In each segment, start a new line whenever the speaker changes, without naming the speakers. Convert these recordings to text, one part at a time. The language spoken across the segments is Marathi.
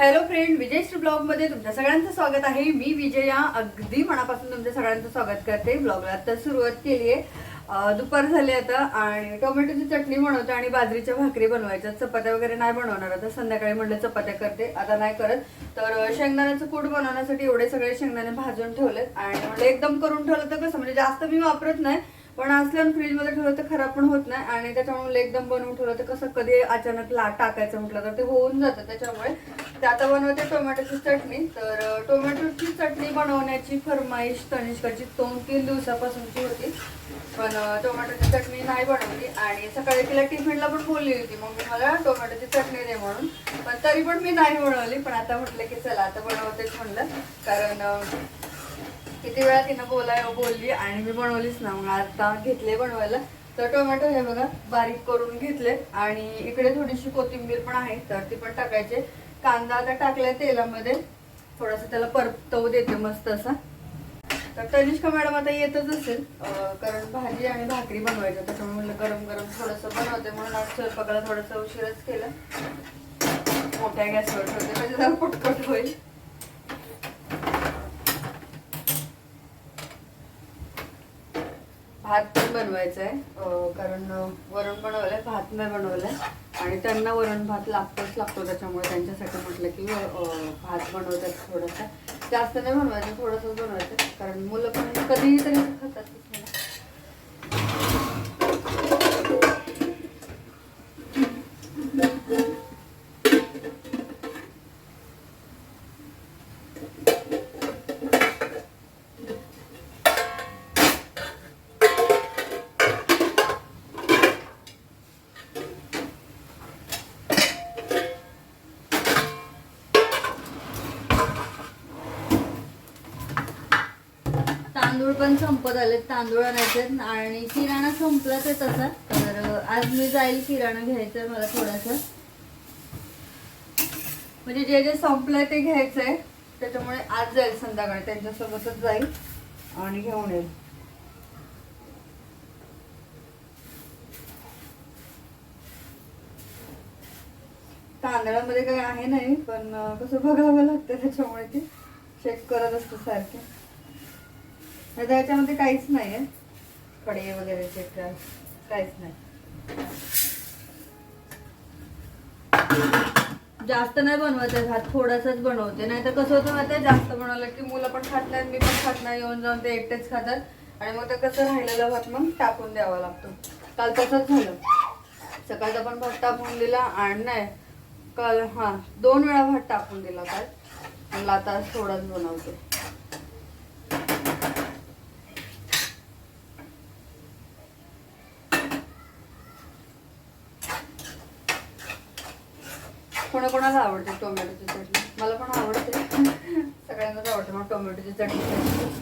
हॅलो फ्रेंड विजयश्री ब्लॉगमध्ये तुमच्या सगळ्यांचं स्वागत आहे. मी विजया अगदी मनापासून तुमच्या सगळ्यांचं स्वागत करते. ब्लॉगला आता सुरुवात केली आहे. दुपार झाली आता आणि टोमॅटोची चटणी बनवते आणि बाजरीच्या भाकरी बनवायच्या. चपात्या वगैरे नाही बनवणार आता. संध्याकाळी म्हणलं चपात्या करते. आता नाही करत. तर शेंगदाण्याचं कूट बनवण्यासाठी एवढे सगळे शेंगदाणे भाजून ठेवलेत. आणि म्हणलं एकदम करून ठेवलं तर कसं? म्हणजे जास्त मी वापरत नाही. पण असल्यानं फ्रीजमध्ये ठेवलं तर खराब पण होत नाही आणि त्याच्यामुळे एकदम बनवून ठेवलं तर कसं कधी अचानक ला टाकायचं म्हटलं तर ते होऊन जातं त्याच्यामुळे. ते आता बनवते टोमॅटोची चटणी. तर टोमॅटोची चटणी बनवण्याची फरमाईश तनिष्काची दोन तीन दिवसापासूनची होती. पण टोमॅटोची चटणी नाही बनवली आणि सकाळी तिला टिफिनला पण बोलली होती. मग मी मला टोमॅटोची चटणी दे म्हणून. पण तरी पण मी नाही बनवली. पण आता म्हटलं की चला आता बनवतेच म्हणलं. कारण किती वेळा तिनं बोलाय बोलली आणि मी बनवलीच ना. मग आता घेतले बनवायला. तर टोमॅटो हे बघा बारीक करून घेतले. आणि इकडे थोडीशी कोथिंबीर पण आहे तर ती पण टाकायचे. कांदा आता टाकलाय तेलामध्ये. थोडासा त्याला परतवू देते मस्त असा. तर तनिष्का मॅडम आता येतच असेल. कारण भाजी आणि भाकरी बनवायची त्याच्यामुळे म्हणलं गरम गरम थोडंसं बनवते. म्हणून आज स्वयंपाकाला थोडासा उशीरच केलं. मोठ्या गॅसवर ठेवते. म्हणजे जरा होईल. भात पण बनवायचा आहे कारण वरण बनवलंय भात नाही बनवलाय. आणि त्यांना वरण भात लागतोच लागतो त्याच्यामुळे त्यांच्यासाठी म्हटलं की भात बनवतात थोडासा. जास्त नाही बनवायचं थोडंसं बनवायचं. कारण मुलं पण कधीही तरी खातात. तांदूळ पण संपत आले तांदूळ आणायचे आणि किराणा संपलाच आहे तसा. तर आज मी जाईल किराणा घ्यायचं मला थोडासा. म्हणजे जे जे संपलंय ते घ्यायचंय. त्याच्यामुळे आज जाईल संध्याकाळी त्यांच्यासोबतच जाईल आणि घेऊन येईल. तांदळामध्ये काही आहे नाही पण कसं बघावं लागतं त्याच्यामुळे ते. चेक करत असतो सारखे. नाही तर याच्यामध्ये काहीच नाही आहे कडे वगैरे चेक काहीच नाही. जास्त नाही बनवत आहे भात थोडासाच बनवते. नाही तर कसं होतं माहिती आहे जास्त बनवलं की मुलं पण खात नाहीत मी पण खात नाही. येऊन जाऊन ते एकटेच खातात. आणि मग ते कसं राहिलेलं भात मग टाकून द्यावा लागतो. काल तसंच झालं. सकाळचा पण भात टाकून दिला आणि नाही काल हां दोन वेळा भात टाकून दिला काल. मला आता थोडाच बनवते. कोणाकोणाला आवडते टोमॅटोची चटणी? मला पण आवडते. सगळ्यांनाच आवडते मग टोमॅटोची चटणी.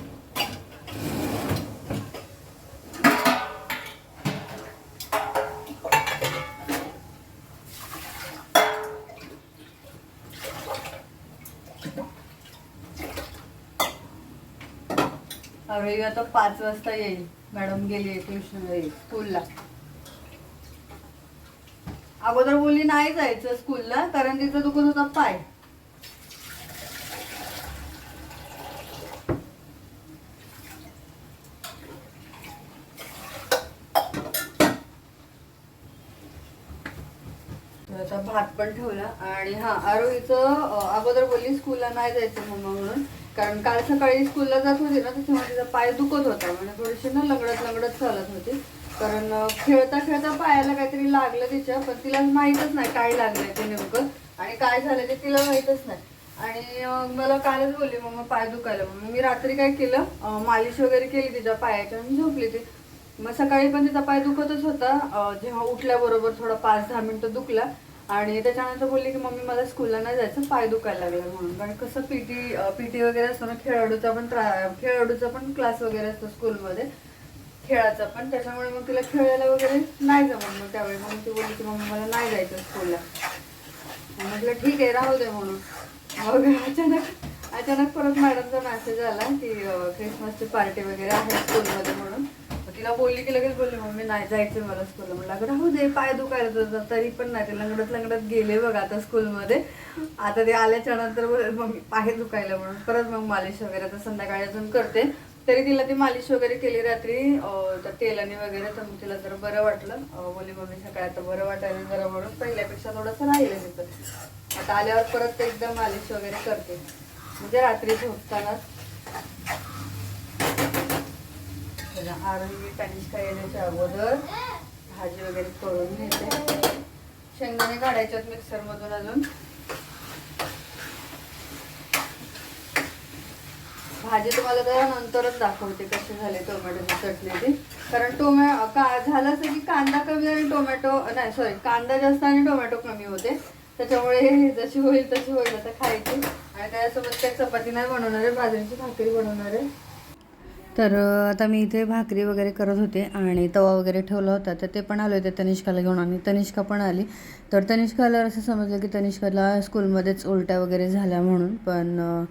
रवी आता पाच वाजता येईल. मॅडम गेली ट्युशन स्कूलला. अगोदर बोलली नाही जायचं स्कूलला कारण तिचा दुखत होता पाय. आता भात पण ठेवला आणि हा आरोहीचं अगोदर बोलली स्कूलला नाही जायचं मम्मा म्हणून. कारण काल सकाळी स्कूलला जात होती ना त्याच्यामुळे तिचा पाय दुखत होता. म्हणजे थोडीशी ना लगडत लगडत चालत होती. कारण खेळता खेळता पायाला काहीतरी लागलं तिच्या पण तिला माहीतच नाही काय लागलंय ते नेमकं आणि काय झालं ते तिला माहीतच नाही. आणि मला कालच बोलली मम्मा पाय दुखायला. मग मी रात्री काय केलं? मालिश वगैरे केली तिच्या पायाच्या आणि झोपली ती. मग सकाळी पण तिचा पाय दुखतच होता. जेव्हा उठल्याबरोबर थोडा पाच दहा मिनिटं दुखला. आणि त्याच्यानंतर बोलली की मम्मी मला स्कूलला नाही जायचं पाय दुखायला लागला म्हणून. कारण कसं पीटी पीटी वगैरे असतो ना खेळाडूचा पण त्रा- खेळाडूचा पण क्लास वगैरे असतो स्कूलमध्ये. खेळाचा पण त्याच्यामुळे मग तिला खेळायला वगैरे नाही जमत मग त्यावेळी. मग ती बोलली की मम्मी मला नाही जायचं स्कूलला. म्हटलं ठीक आहे राहू दे म्हणून. मग अचानक अचानक परत मॅडमचा मेसेज आला की क्रिसमसची पार्टी वगैरे आहे स्कूलमध्ये म्हणून. मग तिला बोलली की लगेच बोलली मम्मी नाही जायचं मला स्कूलला. म्हणलं अगं राहू दे पाय दुखायला तरी पण नाही ते लंगडत लंगडत गेले बघ आता स्कूलमध्ये. आता ते आल्याच्यानंतर मम्मी पाय दुखायला म्हणून. परत मग मालिश वगैरे आता संध्याकाळी अजून करते. तरी तिला ती मालिश वगैरे केली रात्री तर त्या तेलाने वगैरे तर मग तिला जरा बरं वाटलं. बोली मम्मी सकाळी आता बरं वाटायला जरा म्हणून पहिल्यापेक्षा थोडंसं राहिलं तिथं. आता आल्यावर परत एकदम मालिश वगैरे करते. म्हणजे रात्री झोपताना. आरोही कनिष्का येण्याच्या अगोदर भाजी वगैरे करून घेते शेंगदाणे काढायच्यात मिक्सरमधून अजून. भाजी तुम्हाला जरा नंतरच दाखवते कशी झाले टोमॅटोची चटणी ती कारण टोमॅ का झालं असं की कांदा कमी आणि टोमॅटो नाही सॉरी कांदा जास्त आणि टोमॅटो कमी होते. त्याच्यामुळे जशी होईल तशी होईल आता खायची. आणि त्याच्यासोबत काही चपाती नाही बनवणार आहे बाजरीची भाकरी बनवणार आहे. तर आता मी इथे भाकरी वगैरे करत होते आणि तवा वगैरे ठेवला होता. तर ते पण आले होते तनिष्काला घेऊन आणि तनिष्का पण आली. तर तनिष्काला असं समजलं की तनिष्काला स्कूलमध्येच उलट्या वगैरे झाल्या म्हणून. पण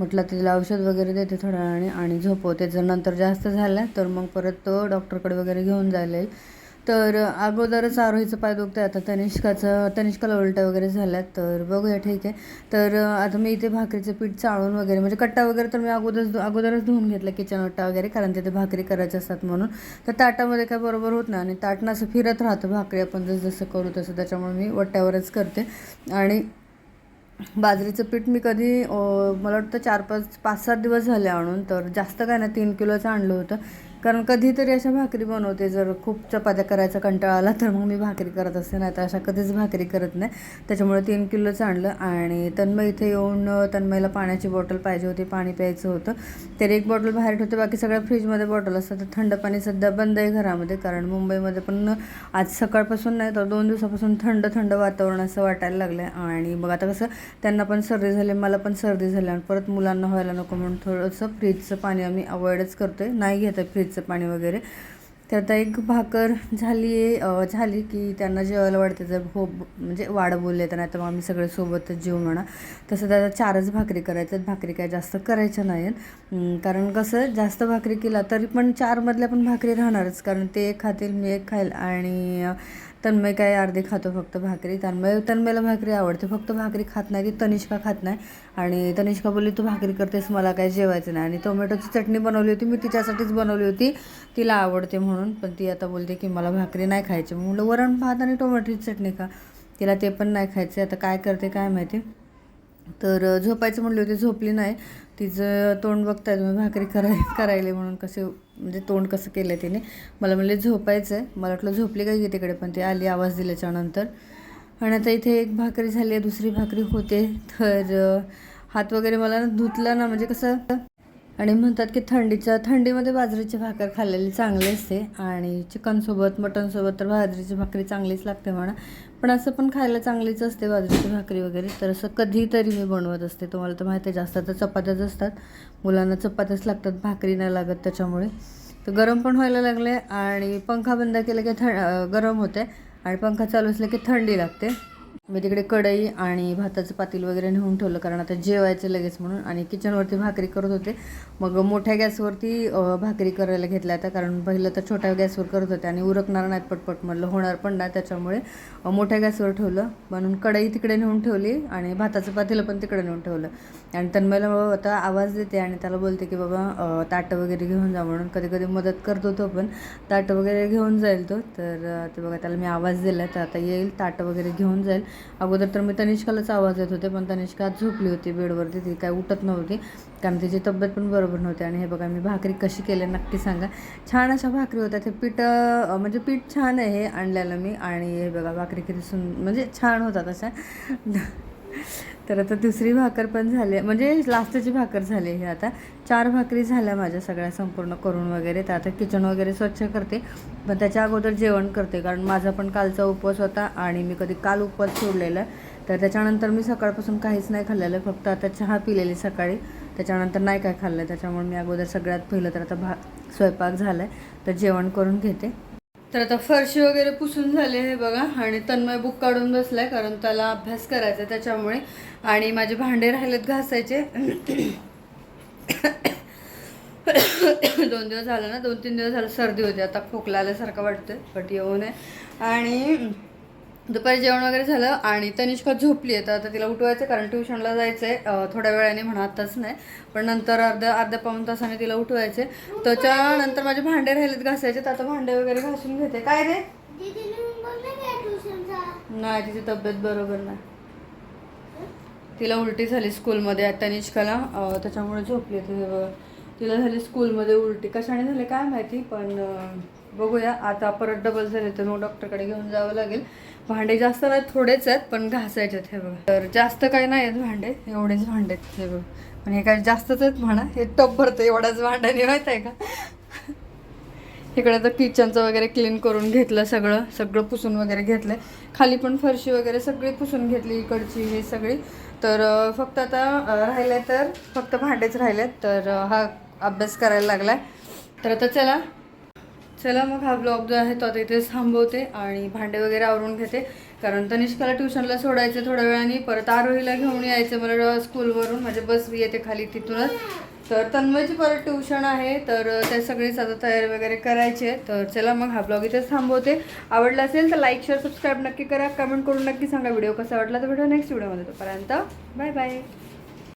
म्हटलं तिला औषध वगैरे देते थोड्या वेळाने आणि झोपवते. जर नंतर जास्त झालं तर मग परत तो डॉक्टरकडे वगैरे घेऊन जायला येईल तर अगोदरच आरोहीचं पाय दुखतं आता तनिष्काचं तनिष्काला उलट्या वगैरे झाल्या तर बघूया ठीक आहे. तर आता मी इथे भाकरीचं पीठ चाळून वगैरे म्हणजे कट्टा वगैरे तर मी अगोदरच अगोदरच धुवून घेतला किचन वट्टा वगैरे कारण तिथे भाकरी करायचे असतात म्हणून. तर ताटामध्ये काय बरोबर होत नाही आणि ताटनं असं फिरत राहतं भाकरी आपण जसं जसं करू तसं. त्याच्यामुळे मी वट्ट्यावरच करते. आणि बाजरीचं पीठ मी कधी मला वाटतं चार पाच पाच सात दिवस झाले आणून तर जास्त काय ना तीन किलोचं आणलं होतं. कारण कधीतरी अशा भाकरी बनवते. जर खूप चपात्या करायचा कंटाळा आला तर मग मी भाकरी करत असते नाही तर अशा कधीच भाकरी करत नाही. त्याच्यामुळे तीन किलोच आणलं आणि तन्मय इथे येऊन तन्मयला पाण्याची बॉटल पाहिजे होती पाणी प्यायचं होतं. तर एक बॉटल बाहेर ठेवते बाकी सगळ्या फ्रीजमध्ये बॉटल असतात तर थंड पाणी सध्या बंद आहे घरामध्ये कारण मुंबईमध्ये पण आज सकाळपासून नाही तर दोन दिवसापासून थंड थंड वातावरण असं वाटायला लागलं आहे आणि मग आता कसं त्यांना पण सर्दी झाली मला पण सर्दी झाली. आणि परत मुलांना व्हायला नको म्हणून थोडंसं फ्रीजचं पाणी आम्ही अवॉइडच करतो आहे नाही घेत आहे फ्रीजचं पाणी वगैरे. तर आता एक भाकर झाली आहे झाली की त्यांना जेवायला वाढते. जर हो म्हणजे वाढ बोलले तर नाही तर मग आम्ही सगळे सोबतच जेवू म्हणा. तसं त्याला चारच भाकरी करायच्यात. आहेत भाकरी काय जास्त करायच्या नाही आहेत कारण कसं जास्त भाकरी केला तरी पण चारमधल्या पण भाकरी राहणारच. कारण ते एक खातील मी एक खाईल आणि तन्मय काय अर्धे खातो फक्त भाकरी. तन्मय तन्मयला भाकरी आवडते. फक्त भाकरी खात नाही ती तनिष्का खात नाही. आणि तनिष्का बोलली तू भाकरी करतेस मला काय जेवायचं नाही. आणि टोमॅटोची चटणी बनवली होती मी तिच्यासाठीच बनवली होती. तिला आवडते म्हणून पण ती आता बोलते की मला भाकरी नाही खायची. म्हणलं वरण भात आणि टोमॅटोची चटणी का तिला ते पण नाही खायचे आता काय करते काय माहिती? तर झोपायचं म्हटलं होते झोपली नाही. तिचं तोंड बघताय तुम्ही भाकरी कराय करायले म्हणून कसे म्हणजे तोंड कसं केलं तिने. मला म्हणले झोपायचं आहे मला वाटलं झोपली काय की तिकडे? पण ती आली आवाज दिल्याच्यानंतर आणि आता इथे एक भाकरी झाली आहे दुसरी भाकरी होते. तर हात वगैरे मला ना धुतला ना म्हणजे कसं आणि म्हणतात की थंडीच्या थंडीमध्ये बाजरीची भाकर खाल्लेली चांगली असते. आणि चिकनसोबत मटनसोबत तर बाजरीची भाकरी चांगलीच लागते म्हणा. पण असं पण खायला चांगलीच असते बाजरीची भाकरी वगैरे. तर असं कधीतरी मी बनवत असते. तुम्हाला तर माहिती आहे जास्त तर चपात्याच असतात. मुलांना चपात्याच लागतात भाकरी नाही लागत त्याच्यामुळे. तर गरम पण व्हायला लागले आणि पंखा बंद केला की थ गरम होते. आणि पंखा चालू असला की थंडी लागते. मी तिकडे कढई आणि भाताचं पातील वगैरे नेऊन ठेवलं कारण आता जेवायचं लगेच म्हणून. आणि किचनवरती भाकरी करत होते. मग मोठ्या गॅसवरती भाकरी करायला घेतल्या आता कारण पहिलं तर छोट्या गॅसवर करत होते आणि उरकणार नाहीत पटपट म्हटलं होणार पण नाही त्याच्यामुळे मोठ्या गॅसवर ठेवलं. म्हणून कढई तिकडे नेऊन ठेवली आणि भाताचं पातेलं पण तिकडे नेऊन ठेवलं. आणि तन्मयला आता आवाज देते आणि त्याला बोलते की बाबा ताटं वगैरे घेऊन जा म्हणून. कधी कधी मदत करतो तो पण. ताटं वगैरे घेऊन जाईल तो. तर ते बघा त्याला मी आवाज दिला तर आता येईल ताटं वगैरे घेऊन जाईल. अगोदर तर मी तनिष्कालाच आवाज येत होते पण तनिष्का झोपली होती बेडवरती. ती काय उठत नव्हती कारण तिची तब्येत पण बरोबर नव्हती. आणि हे बघा मी भाकरी कशी केली नक्की सांगा. छान अशा भाकरी होत्या. ते पीठ म्हणजे पीठ छान आहे हे आणलेलं मी. आणि हे बघा भाकरी किती सुंदर म्हणजे छान होतात अशा. तर आता दुसरी भाकर पण झाली म्हणजे लास्टची भाकर झाली हे आता. चार भाकरी झाल्या माझ्या सगळ्या संपूर्ण करून वगैरे. तर आता किचन वगैरे स्वच्छ करते. पण त्याच्या अगोदर जेवण करते. कारण माझा पण कालचा उपवास होता आणि मी कधी काल उपवास सोडलेला तर त्याच्यानंतर मी सकाळपासून काहीच नाही खाल्लेलं. फक्त आता चहा पिलेली सकाळी. त्याच्यानंतर नाही काय खाल्लं. त्याच्यामुळे मी अगोदर सगळ्यात पहिलं तर आता भा स्वयंपाक झाला आहे तर जेवण करून घेते. तर आता फरशी वगैरे पुसून झाले आहे बघा आणि तन्मय बुक काढून बसलाय कारण त्याला अभ्यास करायचा आहे त्याच्यामुळे. आणि माझे भांडे राहिलेत घासायचे. दोन दिवस झालं ना दोन तीन दिवस झालं सर्दी होती. आता खोकला आल्यासारखं वाटतं बट येऊ नये. आणि दुपारी जेवण वगैरे झालं आणि तनिष्का झोपली आहे. तर आता तिला उठवायचं कारण ट्युशनला जायचं आहे थोड्या वेळाने म्हणा आताच नाही. पण नंतर अर्ध्या अर्ध्या पाऊन तासाने तिला उठवायचे त्याच्यानंतर माझे भांडे राहिलेत घासायचे तर आता भांडे वगैरे घासून घेते. काय रे? नाही तिची तब्येत बरोबर नाही. तिला उलटी झाली स्कूलमध्ये. तनिष्काला त्याच्यामुळे झोपली. तिला झाली स्कूलमध्ये उलटी. कशाने झाले काय माहिती पण बघूया. आता परत डबल झाले तर मग डॉक्टरकडे घेऊन जावं लागेल. भांडे जास्त नाही थोडेच आहेत पण घासायचे आहेत हे बघा. तर जास्त काही नाही आहेत भांडे एवढेच भांडे आहेत हे बघ. पण हे काय जास्तच आहेत म्हणा. हे टप भरतं एवढ्याच भांड्याने माहीत आहे का? इकडे तर किचनचं वगैरे क्लीन करून घेतलं सगळं सगळं पुसून वगैरे घेतलं खाली पण फरशी वगैरे सगळी पुसून घेतली इकडची हे सगळी. तर फक्त आता राहिले तर फक्त भांडेच राहिले तर हा अभ्यास करायला लागला तर आता चला चला मग हा ब्लॉग जो आहे तो आता इथेच थांबवते आणि भांडे वगैरे आवरून घेते. कारण तनिष्काला ट्युशनला सोडायचं थोड्या वेळाने परत आरोहीला घेऊन यायचं मला स्कूलवरून. माझे बस येते खाली तिथूनच. तर तन्मयची परत ट्युशन आहे तर त्या सगळीच आता तयारी वगैरे करायची आहे. तर चला मग हा ब्लॉग इथेच थांबवते. आवडला असेल तर लाईक शेअर सबस्क्राईब नक्की करा. कमेंट करून नक्की सांगा व्हिडिओ कसा वाटला तर व्हिडिओ नेक्स्ट व्हिडिओमध्ये तोपर्यंत. Bye bye